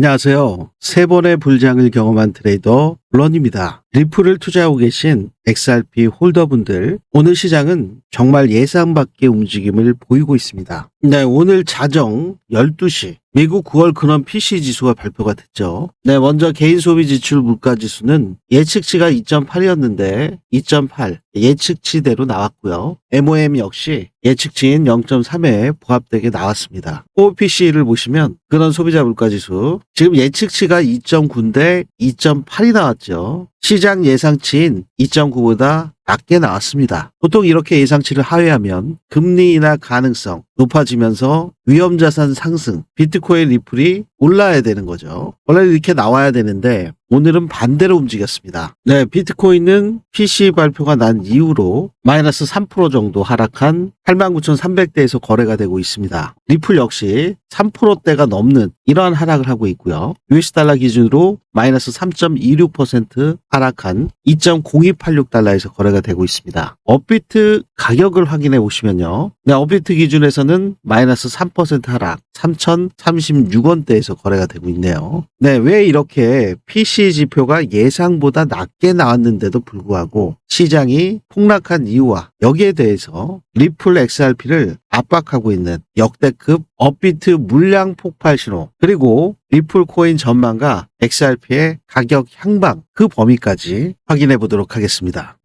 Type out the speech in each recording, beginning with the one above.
안녕하세요. 세 번의 불장을 경험한 트레이더 런입니다. 리플을 투자하고 계신 XRP 홀더분들, 오늘 시장은 정말 예상 밖의 움직임을 보이고 있습니다. 네, 오늘 자정 12시 미국 9월 근원 PC 지수가 발표가 됐죠. 네, 먼저 개인 소비 지출 물가 지수는 예측치가 2.8이었는데 2.8 예측치대로 나왔고요. MOM 역시 예측치인 0.3에 부합되게 나왔습니다. OPC를 보시면 그런 소비자 물가 지수 지금 예측치가 2.9인데 2.8이 나왔죠. 시장 예상치인 2.9보다 낮게 나왔습니다. 보통 이렇게 예상치를 하회하면 금리 인하 가능성 높아지면서 위험자산 상승, 비트코인 리플이 올라야 되는 거죠. 원래 이렇게 나와야 되는데 오늘은 반대로 움직였습니다. 네, 비트코인은 PC 발표가 난 이후로 마이너스 3% 정도 하락한 89,300대에서 거래가 되고 있습니다. 리플 역시 3%대가 넘는 이러한 하락을 하고 있고요. US 달러 기준으로 마이너스 3.26% 하락한 2.0286달러에서 거래가 되고 있습니다. 업비트 가격을 확인해 보시면요. 네, 업비트 기준에서는 마이너스 3% 하락 3,036원대에서 거래가 되고 있네요. 네, 왜 이렇게 PC 지표가 예상보다 낮게 나왔는데도 불구하고 시장이 폭락한 이유와 여기에 대해서 리플 XRP를 압박하고 있는 역대급 업비트 물량 폭발 신호 그리고 리플 코인 전망과 XRP의 가격 향방 그 범위까지 확인해 보도록 하겠습니다.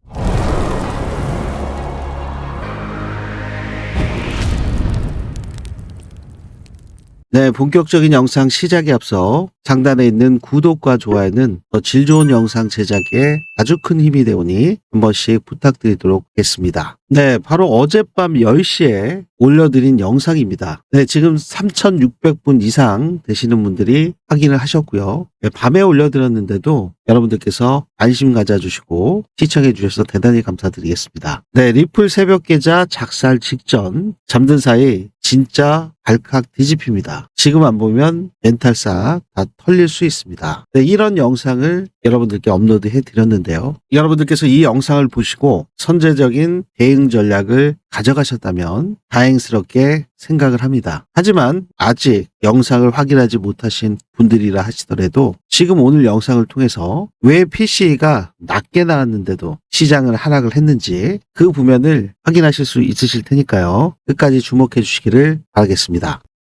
네, 본격적인 영상 시작에 앞서 상단에 있는 구독과 좋아요는 더질 좋은 영상 제작에 아주 큰 힘이 되오니 한 번씩 부탁드리도록 하겠습니다. 네, 바로 어젯밤 10시에 올려드린 영상입니다. 네, 지금 3,600분 이상 되시는 분들이 확인을 하셨고요. 네, 밤에 올려드렸는데도 여러분들께서 관심 가져주시고 시청해 주셔서 대단히 감사드리겠습니다. 네, 리플 새벽 계좌 작살 직전 잠든 사이 진짜 발칵 뒤집힙니다. 지금 안 보면 멘탈 싹 다 털릴 수 있습니다. 네, 이런 영상을 여러분들께 업로드 해 드렸는데요. 여러분들께서 이 영상을 보시고 선제적인 대응 전략을 가져가셨다면 다행스럽게 생각을 합니다. 하지만 아직 영상을 확인하지 못하신 분들이라 하시더라도 지금 오늘 영상을 통해서 왜 PC가 낮게 나왔는데도 시장을 하락을 했는지 그 부면을 확인하실 수 있으실 테니까요. 끝까지 주목해 주시기를 바라겠습니다.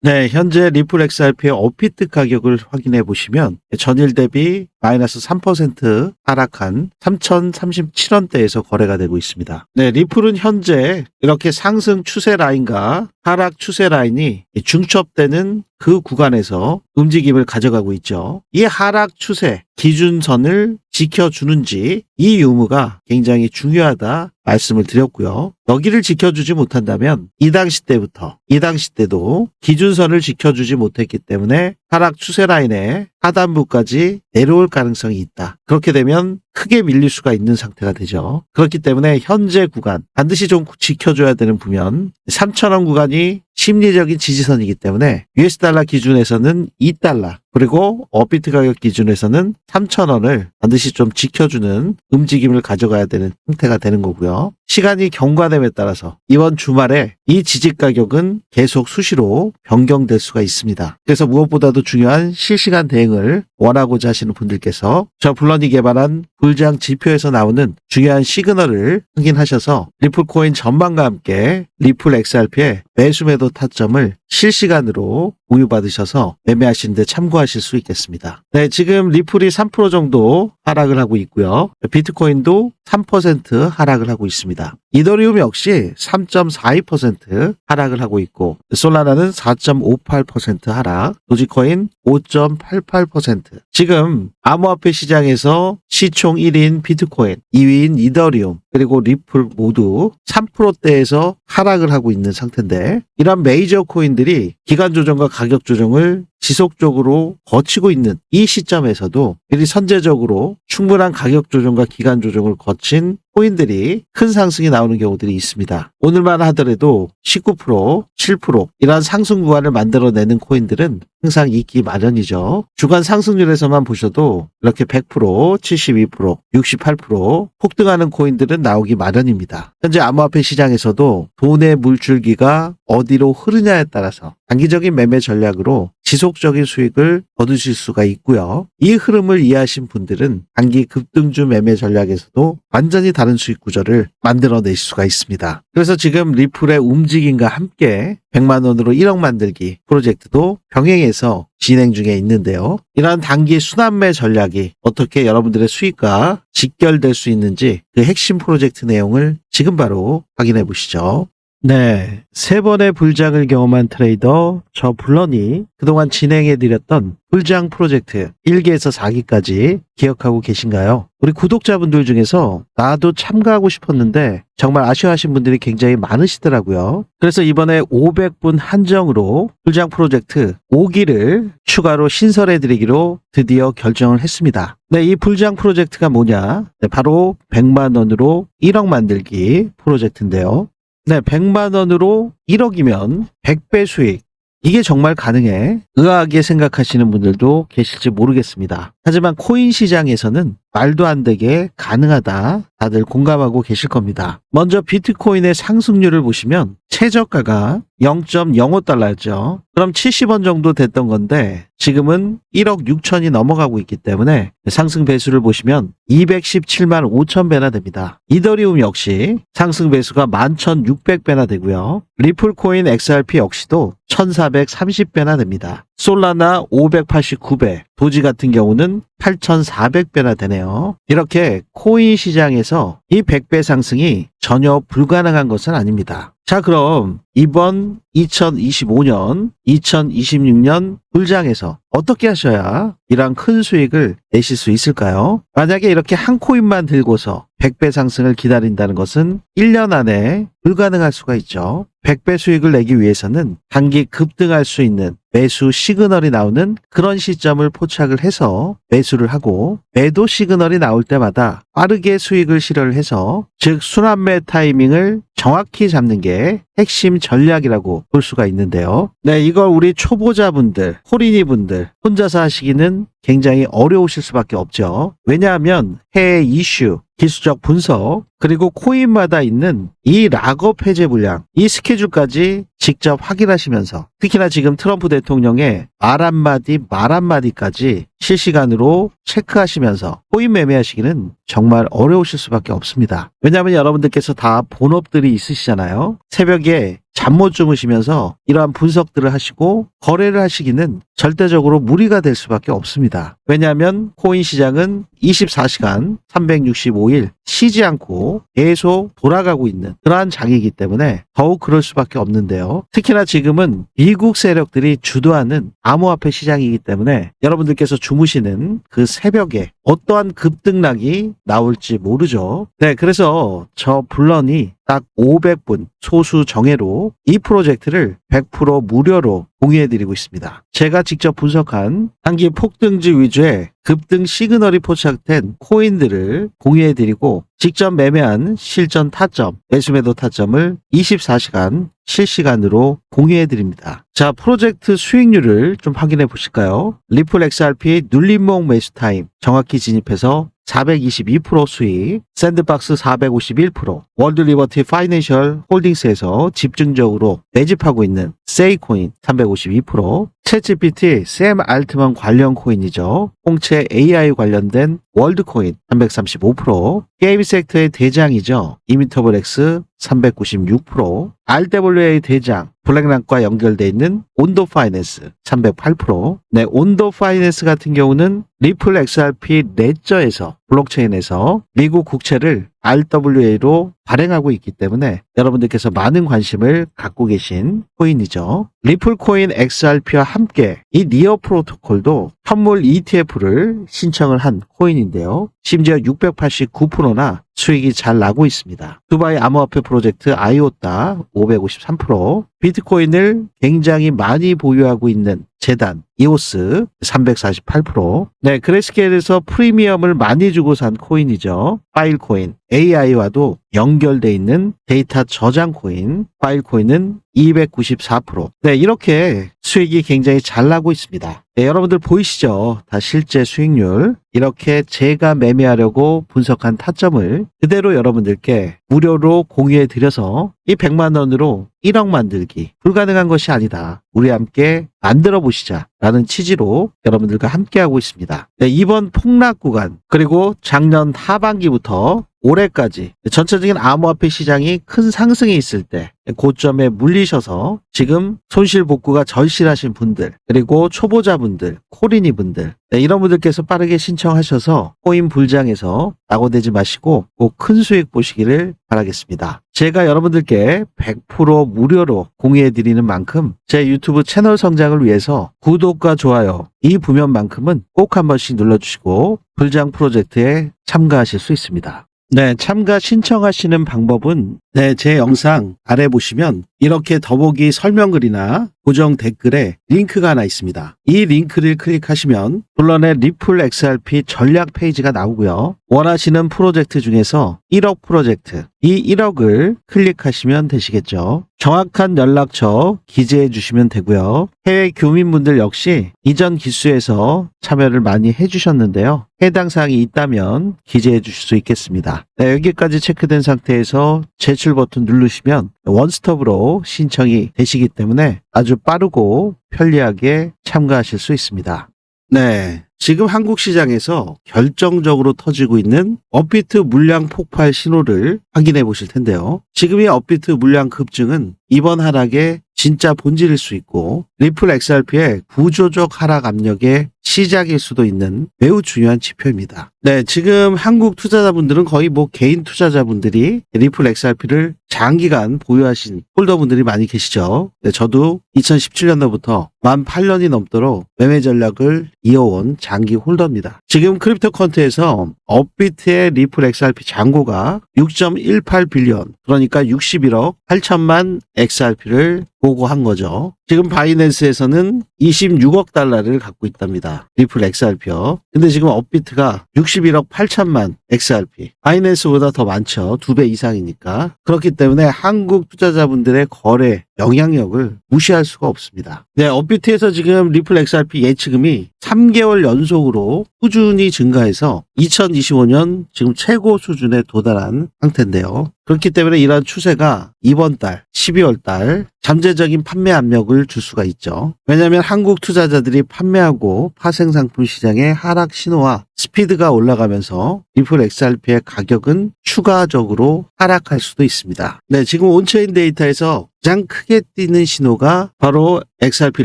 네, 현재 리플 XRP의 어피트 가격을 확인해 보시면 전일 대비 마이너스 3% 하락한 3,037원대에서 거래가 되고 있습니다. 네, 리플은 현재 이렇게 상승 추세 라인과 하락 추세 라인이 중첩되는 그 구간에서 움직임을 가져가고 있죠. 이 하락 추세 기준선을 지켜주는지 이 유무가 굉장히 중요하다 말씀을 드렸고요. 여기를 지켜주지 못한다면 이 당시 때부터 이 당시 때도 기준선을 지켜주지 못했기 때문에 하락 추세 라인의 하단부까지 내려올 가능성이 있다. 그렇게 되면 크게 밀릴 수가 있는 상태가 되죠. 그렇기 때문에 현재 구간 반드시 좀 지켜줘야 되는 부면 3천원 구간이 심리적인 지지선이기 때문에 US 달러 기준에서는 2달러 그리고 업비트 가격 기준에서는 3,000원을 반드시 좀 지켜주는 움직임을 가져가야 되는 형태가 되는 거고요. 시간이 경과됨에 따라서 이번 주말에 이 지지 가격은 계속 수시로 변경될 수가 있습니다. 그래서 무엇보다도 중요한 실시간 대응을 원하고자 하시는 분들께서 저 블런이 개발한 불장 지표에서 나오는 중요한 시그널을 확인하셔서 리플코인 전망과 함께 리플 XRP의 매수 매도 타점을 실시간으로 공유받으셔서 매매하시는데 참고하실 수 있겠습니다. 네, 지금 리플이 3% 정도 하락을 하고 있고요. 비트코인도 3% 하락을 하고 있습니다. 이더리움 역시 3.42% 하락을 하고 있고 솔라나는 4.58% 하락, 도지코인 5.88%. 지금 암호화폐 시장에서 시총 1인 비트코인, 2위인 이더리움, 그리고 리플 모두 3%대에서 하락을 하고 있는 상태인데 이런 메이저 코인 들이 기간 조정과 가격 조정을 지속적으로 거치고 있는 이 시점에서도 미리 선제적으로 충분한 가격 조정과 기간 조정을 거친 코인들이 큰 상승이 나오는 경우들이 있습니다. 오늘만 하더라도 19%, 7% 이러한 상승 구간을 만들어내는 코인들은 항상 있기 마련이죠. 주간 상승률에서만 보셔도 이렇게 100%, 72%, 68% 폭등하는 코인들은 나오기 마련입니다. 현재 암호화폐 시장에서도 돈의 물줄기가 어디로 흐르냐에 따라서 단기적인 매매 전략으로 지속적인 수익을 얻으실 수가 있고요. 이 흐름을 이해하신 분들은 단기 급등주 매매 전략에서도 완전히 다른 수익 구조를 만들어낼 수가 있습니다. 그래서 지금 리플의 움직임과 함께 100만 원으로 1억 만들기 프로젝트도 병행해서 진행 중에 있는데요. 이러한 단기 순환매 전략이 어떻게 여러분들의 수익과 직결될 수 있는지 그 핵심 프로젝트 내용을 지금 바로 확인해 보시죠. 네. 세 번의 불장을 경험한 트레이더 저 블런이 그동안 진행해드렸던 불장 프로젝트 1기에서 4기까지 기억하고 계신가요? 우리 구독자분들 중에서 나도 참가하고 싶었는데 정말 아쉬워하신 분들이 굉장히 많으시더라고요. 그래서 이번에 500분 한정으로 불장 프로젝트 5기를 추가로 신설해드리기로 드디어 결정을 했습니다. 네, 이 불장 프로젝트가 뭐냐? 네, 바로 100만 원으로 1억 만들기 프로젝트인데요. 네, 100만 원으로 1억이면 100배 수익. 이게 정말 가능해? 의아하게 생각하시는 분들도 계실지 모르겠습니다. 하지만 코인 시장에서는 말도 안 되게 가능하다. 다들 공감하고 계실 겁니다. 먼저 비트코인의 상승률을 보시면 최저가가 0.05달러였죠. 그럼 70원 정도 됐던 건데 지금은 1억 6천이 넘어가고 있기 때문에 상승 배수를 보시면 217만 5천 배나 됩니다. 이더리움 역시 상승 배수가 11,600배나 되고요. 리플코인 XRP 역시도 1,430배나 됩니다. 솔라나 589배, 도지 같은 경우는 8,400배나 되네요. 이렇게 코인 시장에서 이 100배 상승이 전혀 불가능한 것은 아닙니다. 자, 그럼 이번 2025년, 2026년 불장에서 어떻게 하셔야 이러한 큰 수익을 내실 수 있을까요? 만약에 이렇게 한 코인만 들고서 100배 상승을 기다린다는 것은 1년 안에 불가능할 수가 있죠. 100배 수익을 내기 위해서는 단기 급등할 수 있는 매수 시그널이 나오는 그런 시점을 포착을 해서 매수를 하고 매도 시그널이 나올 때마다 빠르게 수익을 실현을 해서 즉 순환매 타이밍을 정확히 잡는 게 핵심 전략이라고 볼 수가 있는데요. 네, 이걸 우리 초보자분들, 호린이 분들 혼자서 하시기는 굉장히 어려우실 수밖에 없죠. 왜냐하면 해외 이슈, 기술적 분석, 그리고 코인마다 있는 이 락업 해제 물량, 이 스케줄까지 직접 확인하시면서 특히나 지금 트럼프 대통령의 말 한마디, 말 한마디까지 실시간으로 체크하시면서 코인 매매하시기는 정말 어려우실 수밖에 없습니다. 왜냐하면 여러분들께서 다 본업들이 있으시잖아요. 새벽에 잠 못 주무시면서 이러한 분석들을 하시고 거래를 하시기는 절대적으로 무리가 될 수밖에 없습니다. 왜냐하면 코인 시장은 24시간 365일 쉬지 않고 계속 돌아가고 있는 그러한 장이기 때문에 더욱 그럴 수밖에 없는데요. 특히나 지금은 미국 세력들이 주도하는 암호화폐 시장이기 때문에 여러분들께서 주무시는 그 새벽에 어떠한 급등락이 나올지 모르죠. 네, 그래서 저 블런이 딱 500분 소수 정예로 이 프로젝트를 100% 무료로 공유해드리고 있습니다. 제가 직접 분석한 단기 폭등지 위주의 급등 시그널이 포착된 코인들을 공유해드리고 직접 매매한 실전 타점, 매수매도 타점을 24시간 실시간으로 공유해드립니다. 자, 프로젝트 수익률을 좀 확인해 보실까요? 리플 XRP 눌림목 매수 타임 정확히 진입해서 422% 수익, 샌드박스 451%, 월드 리버티 파이낸셜 홀딩스에서 집중적으로 매집하고 있는 세이코인 352%, 챗GPT, 샘 알트만 관련 코인이죠. 홍채 AI 관련된 월드코인 335%, 게임 섹터의 대장이죠. 이미터블엑스 396%, RWA 대장, 블랙락과 연결돼 있는 온도 파이낸스 308%. 네, 온도 파이낸스 같은 경우는 리플 XRP 레저에서 블록체인에서 미국 국채를 RWA로 발행하고 있기 때문에 여러분들께서 많은 관심을 갖고 계신 코인이죠. 리플 코인 XRP와 함께 이 니어 프로토콜도 현물 ETF를 신청을 한 코인인데요. 심지어 689%나 수익이 잘 나고 있습니다. 두바이 암호화폐 프로젝트 아이오타 553%, 비트코인을 굉장히 많이 보유하고 있는 재단 이오스 348%, 네 그레스케일에서 프리미엄을 많이 주고 산 코인이죠. 파일코인 AI와도 연결돼 있는 데이터 저장 코인, 파일 코인은 294%. 네, 이렇게 수익이 굉장히 잘 나고 있습니다. 네, 여러분들 보이시죠? 다 실제 수익률. 이렇게 제가 매매하려고 분석한 타점을 그대로 여러분들께 무료로 공유해 드려서 이 100만 원으로 1억 만들기 불가능한 것이 아니다. 우리 함께 만들어 보시자. 라는 취지로 여러분들과 함께 하고 있습니다. 네, 이번 폭락 구간 그리고 작년 하반기부터 올해까지 전체적인 암호화폐 시장이 큰 상승이 있을 때 고점에 물리셔서 지금 손실 복구가 절실하신 분들 그리고 초보자분들 코리니 분들 네, 이런 분들께서 빠르게 신청하셔서 코인 불장에서 낙오되지 마시고 꼭 큰 수익 보시기를 바라겠습니다. 제가 여러분들께 100% 무료로 공유해 드리는 만큼 제 유튜브 채널 성장을 위해서 구독과 좋아요 이 부면만큼은 꼭 한 번씩 눌러주시고 불장 프로젝트에 참가하실 수 있습니다. 네, 참가 신청하시는 방법은 네, 제 영상 아래 보시면 이렇게 더보기 설명글이나 고정 댓글에 링크가 하나 있습니다. 이 링크를 클릭하시면 본론의 리플 XRP 전략 페이지가 나오고요. 원하시는 프로젝트 중에서 1억 프로젝트, 이 1억을 클릭하시면 되시겠죠. 정확한 연락처 기재해 주시면 되고요. 해외 교민분들 역시 이전 기수에서 참여를 많이 해주셨는데요. 해당 사항이 있다면 기재해 주실 수 있겠습니다. 네, 여기까지 체크된 상태에서 제출 버튼 누르시면 원스톱으로 신청이 되시기 때문에 아주 빠르고 편리하게 참가하실 수 있습니다. 네. 지금 한국 시장에서 결정적으로 터지고 있는 업비트 물량 폭발 신호를 확인해 보실 텐데요. 지금 이 업비트 물량 급증은 이번 하락의 진짜 본질일 수 있고 리플 XRP의 구조적 하락 압력의 시작일 수도 있는 매우 중요한 지표입니다. 네, 지금 한국 투자자분들은 거의 뭐 개인 투자자분들이 리플 XRP를 장기간 보유하신 홀더분들이 많이 계시죠. 네, 저도 2017년도부터 만 8년이 넘도록 매매 전략을 이어온 장기 홀더입니다. 지금 크립토 컨트에서 업비트의 리플 XRP 잔고가 6.18 빌리언, 그러니까 61억 8천만 XRP를 보고한 거죠. 지금 바이낸스에서는 26억 달러를 갖고 있답니다. 리플 XRP요. 근데 지금 업비트가 61억 8천만 XRP. 바이낸스보다 더 많죠. 두 배 이상이니까. 그렇기 때문에 한국 투자자분들의 거래 영향력을 무시할 수가 없습니다. 네, 업비트에서 지금 리플 XRP 예치금이 3개월 연속으로 꾸준히 증가해서 2025년 지금 최고 수준에 도달한 상태인데요. 그렇기 때문에 이러한 추세가 이번 달, 12월 달 잠재적인 판매 압력을 줄 수가 있죠. 왜냐하면 한국 투자자들이 판매하고 파생 상품 시장의 하락 신호와 스피드가 올라가면서 리플 XRP의 가격은 추가적으로 하락할 수도 있습니다. 네, 지금 온체인 데이터에서 가장 크게 뛰는 신호가 바로 XRP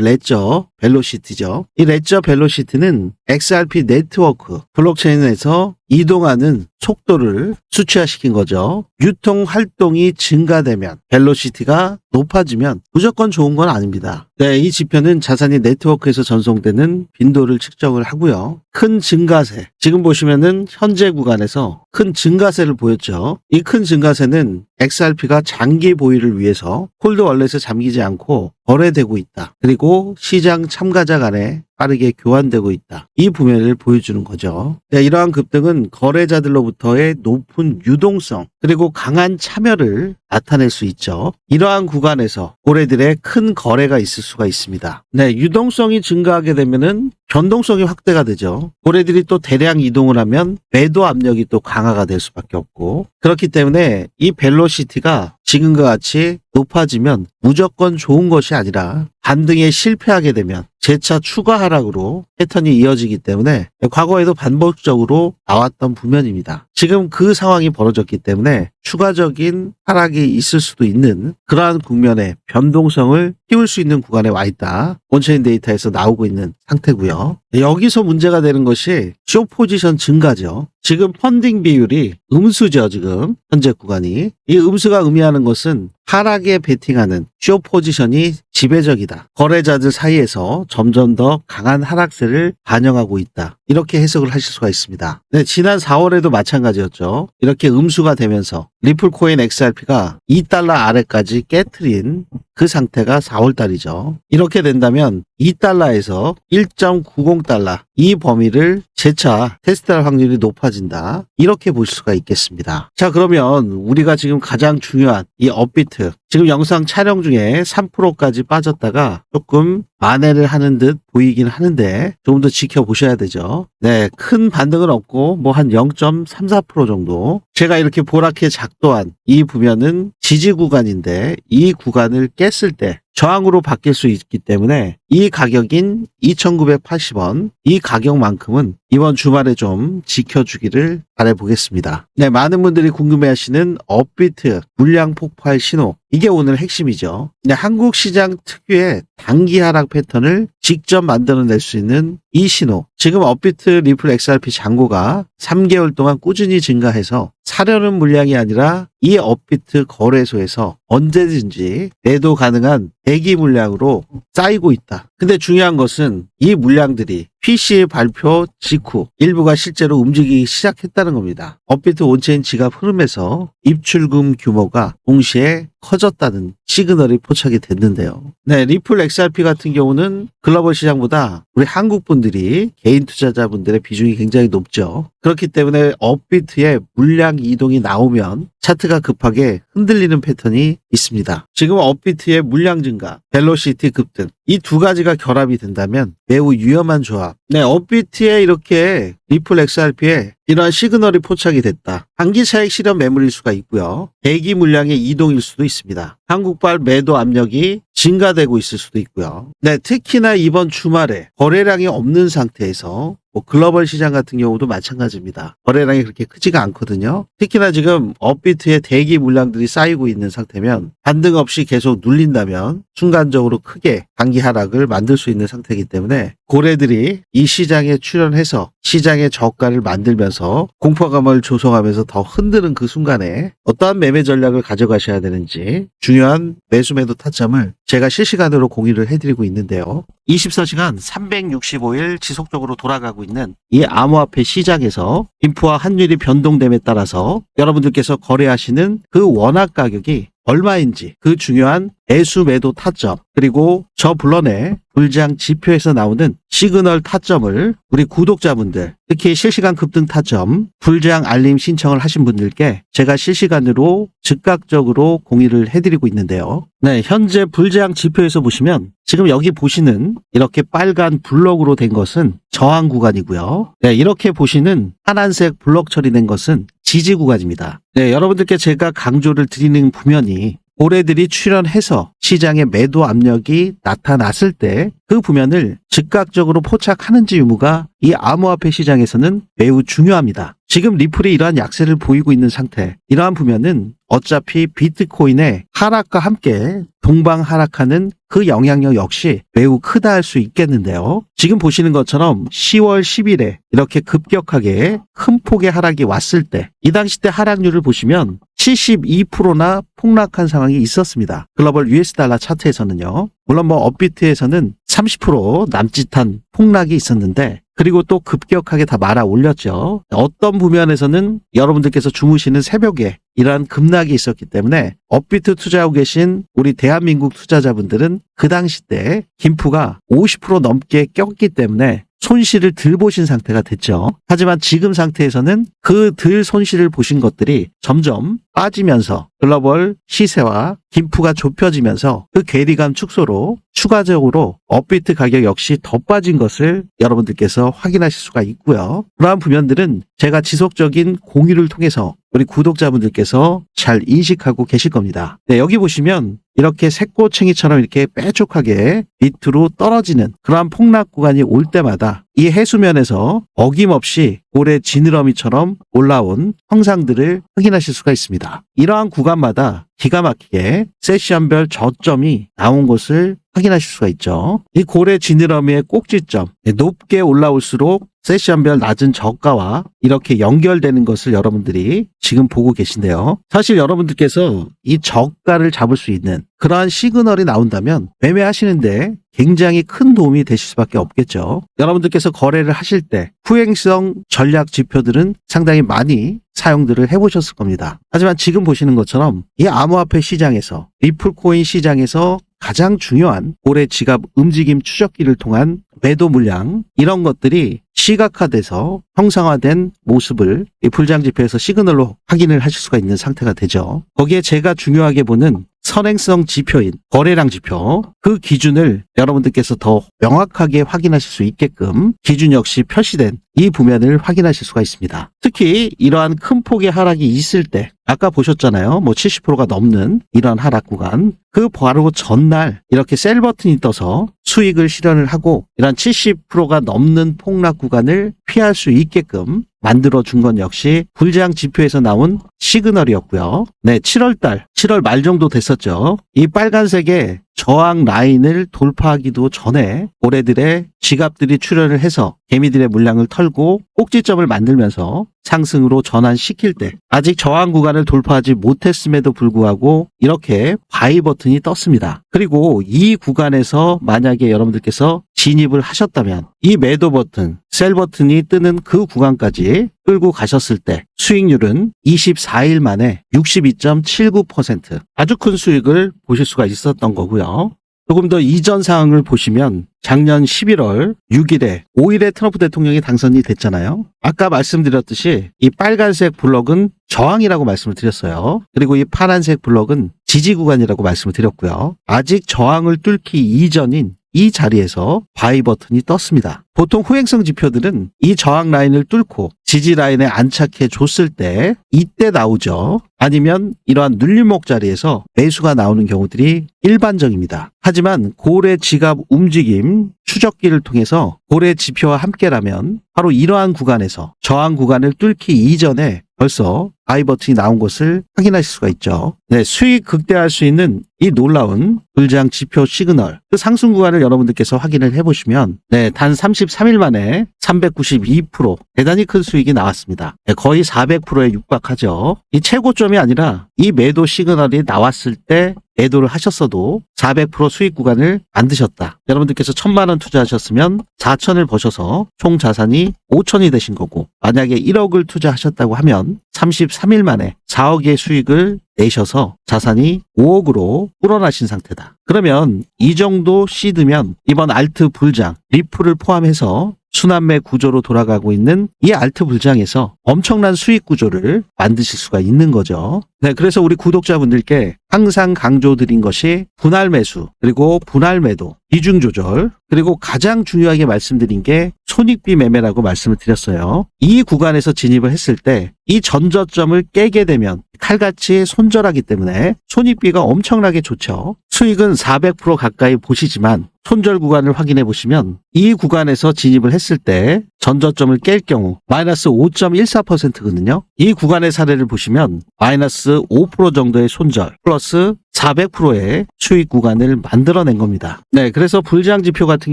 레저 벨로시티죠. 이 레저 벨로시티는 XRP 네트워크 블록체인에서 이동하는 속도를 수치화시킨 거죠. 유통 활동이 증가되면 벨로시티가 높아지면 무조건 좋은 건 아닙니다. 네, 이 지표는 자산이 네트워크에서 전송되는 빈도를 측정을 하고요. 큰 증가세. 지금 보시면은 현재 구간에서 큰 증가세를 보였죠. 이 큰 증가세는 XRP가 장기 보유를 위해서 홀드 월렛에 잠기지 않고 거래되고 있다. 그리고 시장 참가자 간에 빠르게 교환되고 있다. 이 부면을 보여주는 거죠. 네, 이러한 급등은 거래자들로부터의 높은 유동성 그리고 강한 참여를 나타낼 수 있죠. 이러한 구간에서 고래들의 큰 거래가 있을 수가 있습니다. 네, 유동성이 증가하게 되면은 변동성이 확대가 되죠. 고래들이 또 대량 이동을 하면 매도 압력이 또 강화가 될 수밖에 없고 그렇기 때문에 이 벨로시티가 지금과 같이 높아지면 무조건 좋은 것이 아니라 반등에 실패하게 되면 재차 추가 하락으로 패턴이 이어지기 때문에 과거에도 반복적으로 나왔던 부면입니다. 지금 그 상황이 벌어졌기 때문에 추가적인 하락이 있을 수도 있는 그러한 국면의 변동성을 띄울 수 있는 구간에 와 있다. 온체인 데이터에서 나오고 있는 상태고요. 여기서 문제가 되는 것이 쇼 포지션 증가죠. 지금 펀딩 비율이 음수죠, 지금. 현재 구간이. 이 음수가 의미하는 것은 하락에 베팅하는 쇼 포지션이 지배적이다. 거래자들 사이에서 점점 더 강한 하락세를 반영하고 있다. 이렇게 해석을 하실 수가 있습니다. 네, 지난 4월에도 마찬가지였죠. 이렇게 음수가 되면서 리플코인 XRP가 2달러 아래까지 깨트린 그 상태가 4월 달이죠. 이렇게 된다면 2달러에서 1.90달러 이 범위를 재차 테스트할 확률이 높아진다. 이렇게 볼 수가 있겠습니다. 자, 그러면 우리가 지금 가장 중요한 이 업비트 지금 영상 촬영 중에 3%까지 빠졌다가 조금 만회를 하는 듯 보이긴 하는데 조금 더 지켜보셔야 되죠. 네, 큰 반등은 없고 뭐 한 0.34% 정도. 제가 이렇게 보랗게 작도한 이 부면은 지지 구간인데 이 구간을 깼을 때 저항으로 바뀔 수 있기 때문에 이 가격인 2,980원 이 가격만큼은 이번 주말에 좀 지켜주기를 바라보겠습니다. 네, 많은 분들이 궁금해하시는 업비트 물량 폭발 신호 이게 오늘 핵심이죠. 네, 한국 시장 특유의 단기 하락 패턴을 직접 만들어낼 수 있는 이 신호. 지금 업비트 리플 XRP 잔고가 3개월 동안 꾸준히 증가해서 사려는 물량이 아니라 이 업비트 거래소에서 언제든지 매도 가능한 대기 물량으로 쌓이고 있다. 근데 중요한 것은 이 물량들이 PC 발표 직후 일부가 실제로 움직이기 시작했다는 겁니다. 업비트 온체인 지갑 흐름에서 입출금 규모가 동시에 커졌다는 시그널이 포착이 됐는데요. 네, 리플 XRP 같은 경우는 글로벌 시장보다 우리 한국 분들이 개인 투자자분들의 비중이 굉장히 높죠. 그렇기 때문에 업비트의 물량 이동이 나오면 차트가 급하게 흔들리는 패턴이 있습니다. 지금 업비트의 물량 증가, 벨로시티 급등 이 두 가지가 결합이 된다면 매우 위험한 조합. 네, 업비트에 이렇게 리플 XRP에 이러한 시그널이 포착이 됐다. 단기 차익 실현 매물일 수가 있고요. 대기 물량의 이동일 수도 있습니다. 한국발 매도 압력이 증가되고 있을 수도 있고요. 네, 특히나 이번 주말에 거래량이 없는 상태에서 뭐 글로벌 시장 같은 경우도 마찬가지입니다. 거래량이 그렇게 크지가 않거든요. 특히나 지금 업비트에 대기 물량들이 쌓이고 있는 상태면 반등 없이 계속 눌린다면 순간적으로 크게 단기 하락을 만들 수 있는 상태이기 때문에 고래들이 이 시장에 출연해서 시장의 저가를 만들면서 공포감을 조성하면서 더 흔드는 그 순간에 어떠한 매매 전략을 가져가셔야 되는지 중요 한 매수 매도 타점을 제가 실시간으로 공유를 해드리고 있는데요. 24시간 365일 지속적으로 돌아가고 있는 이 암호화폐 시장에서 인프와 환율이 변동됨에 따라서 여러분들께서 거래하시는 그 원화 가격이 얼마인지 그 중요한 매수 매도 타점 그리고 저 불러내 불장 지표에서 나오는 시그널 타점을 우리 구독자분들 특히 실시간 급등 타점 불장 알림 신청을 하신 분들께 제가 실시간으로 즉각적으로 공유를 해드리고 있는데요. 네, 현재 불장 지표에서 보시면 지금 여기 보시는 이렇게 빨간 블럭으로 된 것은 저항 구간이고요. 네, 이렇게 보시는 파란색 블럭 처리된 것은 지지 구간입니다. 네, 여러분들께 제가 강조를 드리는 부면이 고래들이 출현해서 시장에 매도 압력이 나타났을 때 그 부면을 즉각적으로 포착하는지 유무가 이 암호화폐 시장에서는 매우 중요합니다. 지금 리플이 이러한 약세를 보이고 있는 상태, 이러한 부면은 어차피 비트코인의 하락과 함께 동방 하락하는 그 영향력 역시 매우 크다 할 수 있겠는데요. 지금 보시는 것처럼 10월 10일에 이렇게 급격하게 큰 폭의 하락이 왔을 때 이 당시 때 하락률을 보시면 72%나 폭락한 상황이 있었습니다. 글로벌 US 달러 차트에서는요. 물론 뭐 업비트에서는 30% 남짓한 폭락이 있었는데 그리고 또 급격하게 다 말아 올렸죠. 어떤 부면에서는 여러분들께서 주무시는 새벽에 이러한 급락이 있었기 때문에 업비트 투자하고 계신 우리 대한민국 투자자분들은 그 당시 때 김프가 50% 넘게 꼈기 때문에 손실을 덜 보신 상태가 됐죠. 하지만 지금 상태에서는 그 덜 손실을 보신 것들이 점점 빠지면서 글로벌 시세와 김프가 좁혀지면서 그 괴리감 축소로 추가적으로 업비트 가격 역시 더 빠진 것을 여러분들께서 확인하실 수가 있고요. 그러한 부면들은 제가 지속적인 공유를 통해서 우리 구독자분들께서 잘 인식하고 계실 겁니다. 네, 여기 보시면 이렇게 새꼬챙이처럼 이렇게 빼족하게 밑으로 떨어지는 그러한 폭락 구간이 올 때마다 이 해수면에서 어김없이 고래 지느러미처럼 올라온 형상들을 확인하실 수가 있습니다. 이러한 구간마다 기가 막히게 세션별 저점이 나온 것을 확인하실 수가 있죠. 이 고래 지느러미의 꼭지점 높게 올라올수록 세션별 낮은 저가와 이렇게 연결되는 것을 여러분들이 지금 보고 계신데요. 사실 여러분들께서 이 저가를 잡을 수 있는 그러한 시그널이 나온다면 매매하시는데 굉장히 큰 도움이 되실 수밖에 없겠죠. 여러분들께서 거래를 하실 때 후행성 전략 지표들은 상당히 많이 사용들을 해보셨을 겁니다. 하지만 지금 보시는 것처럼 이 암호화폐 시장에서 리플코인 시장에서 가장 중요한 올해 지갑 움직임 추적기를 통한 매도 물량 이런 것들이 시각화돼서 형상화된 모습을 이 불장 지표에서 시그널로 확인을 하실 수가 있는 상태가 되죠. 거기에 제가 중요하게 보는 선행성 지표인 거래량 지표 그 기준을 여러분들께서 더 명확하게 확인하실 수 있게끔 기준 역시 표시된 이 부면을 확인하실 수가 있습니다. 특히 이러한 큰 폭의 하락이 있을 때 아까 보셨잖아요. 뭐 70%가 넘는 이러한 하락 구간 그 바로 전날 이렇게 셀 버튼이 떠서 수익을 실현을 하고 이런 70%가 넘는 폭락 구간을 피할 수 있게끔 만들어 준 건 역시 불장 지표에서 나온 시그널이었고요. 네, 7월 달, 7월 말 정도 됐었죠. 이 빨간색의 저항 라인을 돌파하기도 전에 올해들의 지갑들이 출현을 해서 개미들의 물량을 털고 꼭지점을 만들면서 상승으로 전환시킬 때 아직 저항 구간을 돌파하지 못했음에도 불구하고 이렇게 바이 버튼이 떴습니다. 그리고 이 구간에서 만약에 여러분들께서 진입을 하셨다면 이 매도 버튼, 셀 버튼이 뜨는 그 구간까지 끌고 가셨을 때 수익률은 24일 만에 62.79% 아주 큰 수익을 보실 수가 있었던 거고요. 조금 더 이전 상황을 보시면 작년 11월 6일에 5일에 트럼프 대통령이 당선이 됐잖아요. 아까 말씀드렸듯이 이 빨간색 블럭은 저항이라고 말씀을 드렸어요. 그리고 이 파란색 블럭은 지지 구간이라고 말씀을 드렸고요. 아직 저항을 뚫기 이전인 이 자리에서 바이 버튼이 떴습니다. 보통 후행성 지표들은 이 저항 라인을 뚫고 지지 라인에 안착해 줬을 때 이때 나오죠. 아니면 이러한 눌림목 자리에서 매수가 나오는 경우들이 일반적입니다. 하지만 고래 지갑 움직임 추적기를 통해서 고래 지표와 함께라면 바로 이러한 구간에서 저항 구간을 뚫기 이전에 벌써 바이 버튼이 나온 것을 확인하실 수가 있죠. 네, 수익 극대화할 수 있는 이 놀라운 불장 지표 시그널 그 상승 구간을 여러분들께서 확인을 해보시면 네, 단 33일 만에 392% 대단히 큰 수익이 나왔습니다. 네, 거의 400%에 육박하죠. 이 최고점이 아니라 이 매도 시그널이 나왔을 때 매도를 하셨어도 400% 수익 구간을 만드셨다. 여러분들께서 천만 원 투자하셨으면 4천을 버셔서 총 자산이 5천이 되신 거고 만약에 1억을 투자하셨다고 하면 33일 만에 4억의 수익을 내셔서 자산이 5억으로 불어나신 상태다. 그러면 이 정도 시드면 이번 알트 불장, 리플을 포함해서 순환매 구조로 돌아가고 있는 이 알트 불장에서 엄청난 수익 구조를 만드실 수가 있는 거죠. 네, 그래서 우리 구독자분들께 항상 강조드린 것이 분할 매수, 그리고 분할 매도, 비중 조절, 그리고 가장 중요하게 말씀드린 게 손익비 매매라고 말씀을 드렸어요. 이 구간에서 진입을 했을 때 이 전저점을 깨게 되면 칼같이 손절하기 때문에 손익비가 엄청나게 좋죠. 수익은 400% 가까이 보시지만 손절 구간을 확인해 보시면 이 구간에서 진입을 했을 때 전저점을 깰 경우 마이너스 5.14%거든요. 이 구간의 사례를 보시면 마이너스 5% 정도의 손절 플러스 400%의 수익 구간을 만들어낸 겁니다. 네, 그래서 불장 지표 같은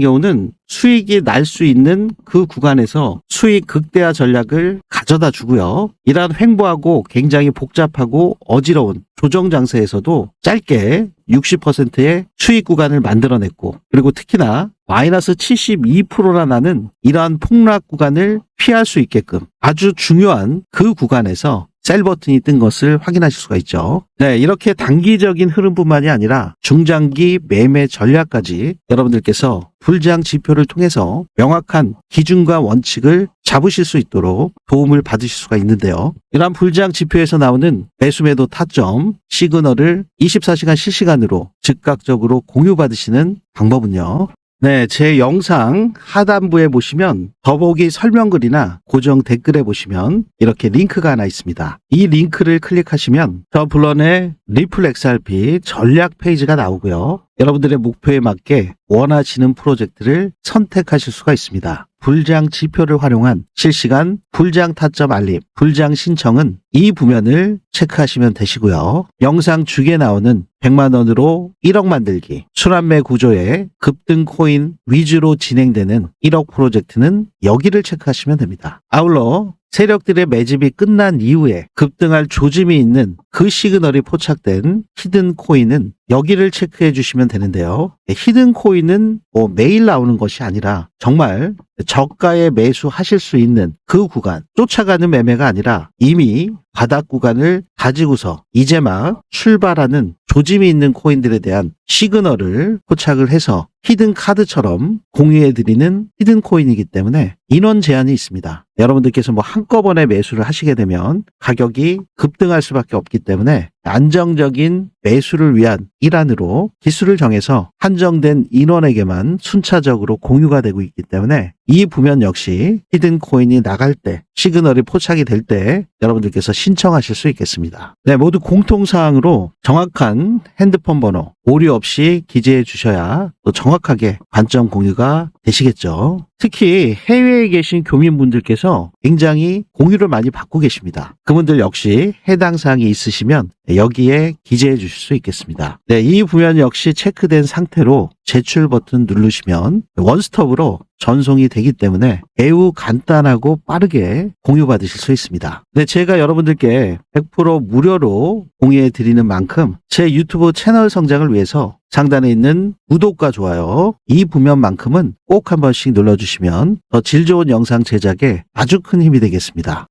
경우는 수익이 날 수 있는 그 구간에서 수익 극대화 전략을 가져다 주고요. 이러한 횡보하고 굉장히 복잡하고 어지러운 조정 장세에서도 짧게 60%의 수익 구간을 만들어냈고 그리고 특히나 마이너스 72%나 나는 이러한 폭락 구간을 피할 수 있게끔 아주 중요한 그 구간에서 셀 버튼이 뜬 것을 확인하실 수가 있죠. 네, 이렇게 단기적인 흐름뿐만이 아니라 중장기 매매 전략까지 여러분들께서 불장 지표를 통해서 명확한 기준과 원칙을 잡으실 수 있도록 도움을 받으실 수가 있는데요. 이러한 불장 지표에서 나오는 매수매도 타점 시그널을 24시간 실시간으로 즉각적으로 공유받으시는 방법은요. 네, 제 영상 하단부에 보시면 더보기 설명글이나 고정 댓글에 보시면 이렇게 링크가 하나 있습니다. 이 링크를 클릭하시면 저 블런의 리플 XRP 전략 페이지가 나오고요. 여러분들의 목표에 맞게 원하시는 프로젝트를 선택하실 수가 있습니다. 불장 지표를 활용한 실시간 불장 타점 알림, 불장 신청은 이 부면을 체크하시면 되시고요. 영상 주에 나오는 100만 원으로 1억 만들기, 순환매 구조의 급등 코인 위주로 진행되는 1억 프로젝트는 여기를 체크하시면 됩니다. 아울러 세력들의 매집이 끝난 이후에 급등할 조짐이 있는 그 시그널이 포착된 히든 코인은 여기를 체크해 주시면 되는데요. 히든 코인은 뭐 매일 나오는 것이 아니라 정말 저가에 매수하실 수 있는 그 구간, 쫓아가는 매매가 아니라 이미 바닥 구간을 가지고서 이제 막 출발하는 조짐이 있는 코인들에 대한 시그널을 포착을 해서 히든 카드처럼 공유해드리는 히든 코인이기 때문에 인원 제한이 있습니다. 여러분들께서 뭐 한꺼번에 매수를 하시게 되면 가격이 급등할 수밖에 없기 때문에 안정적인 매수를 위한 일환으로 기수를 정해서 한정된 인원에게만 순차적으로 공유가 되고 있기 때문에 이 부면 역시 히든 코인이 나갈 때 시그널이 포착이 될 때 여러분들께서 신청하실 수 있겠습니다. 네, 모두 공통 사항으로 정확한 핸드폰 번호 오류 없이 기재해 주셔야 또 정확하게 관점 공유가 되시겠죠. 특히 해외에 계신 교민분들께서 굉장히 공유를 많이 받고 계십니다. 그분들 역시 해당 사항이 있으시면 여기에 기재해 주실 수 있겠습니다. 네, 이 부면 역시 체크된 상태로 제출 버튼 누르시면 원스톱으로 전송이 되기 때문에 매우 간단하고 빠르게 공유받으실 수 있습니다. 네, 제가 여러분들께 100% 무료로 공유해 드리는 만큼 제 유튜브 채널 성장을 위해서 상단에 있는 구독과 좋아요 이 부면만큼은 꼭 한 번씩 눌러주시면 더 질 좋은 영상 제작에 아주 큰 힘이 되겠습니다.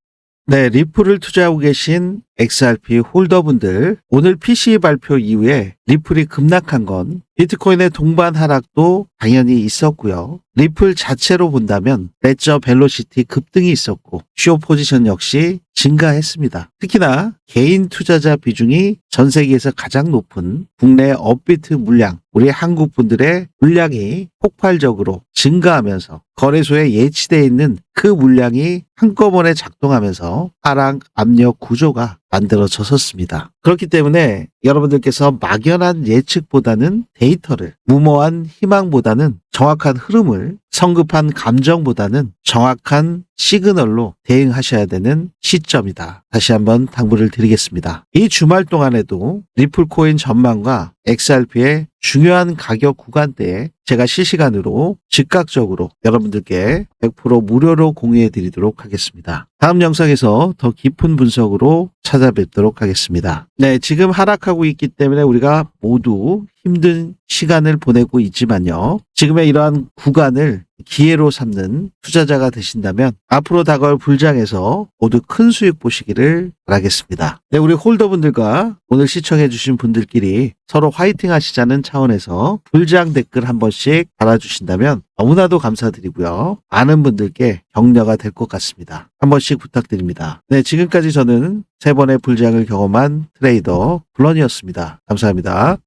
네, 리플을 투자하고 계신 XRP 홀더분들 오늘 PC 발표 이후에 리플이 급락한 건 비트코인의 동반 하락도 당연히 있었고요. 리플 자체로 본다면 레저 벨로시티 급등이 있었고 쇼 포지션 역시 증가했습니다. 특히나 개인 투자자 비중이 전 세계에서 가장 높은 국내 업비트 물량, 우리 한국 분들의 물량이 폭발적으로 증가하면서 거래소에 예치되어 있는 그 물량이 한꺼번에 작동하면서 하락 압력 구조가 만들어졌었습니다. 그렇기 때문에 여러분들께서 막연한 예측보다는 데이터를, 무모한 희망보다는 정확한 흐름을, 성급한 감정보다는 정확한 시그널로 대응하셔야 되는 시점이다. 다시 한번 당부를 드리겠습니다. 이 주말 동안에도 리플코인 전망과 XRP의 중요한 가격 구간대에 제가 실시간으로 즉각적으로 여러분들께 100% 무료로 공유해 드리도록 하겠습니다. 다음 영상에서 더 깊은 분석으로 찾아뵙도록 하겠습니다. 네, 지금 하락하고 있기 때문에 우리가 모두 힘든 시간을 보내고 있지만요. 지금의 이러한 구간을 기회로 삼는 투자자가 되신다면 앞으로 다가올 불장에서 모두 큰 수익 보시기를 바라겠습니다. 네, 우리 홀더분들과 오늘 시청해주신 분들끼리 서로 화이팅 하시자는 차원에서 불장 댓글 한 번씩 달아주신다면 너무나도 감사드리고요. 많은 분들께 격려가 될 것 같습니다. 한 번씩 부탁드립니다. 네, 지금까지 저는 세 번의 불장을 경험한 트레이더 블런이었습니다. 감사합니다.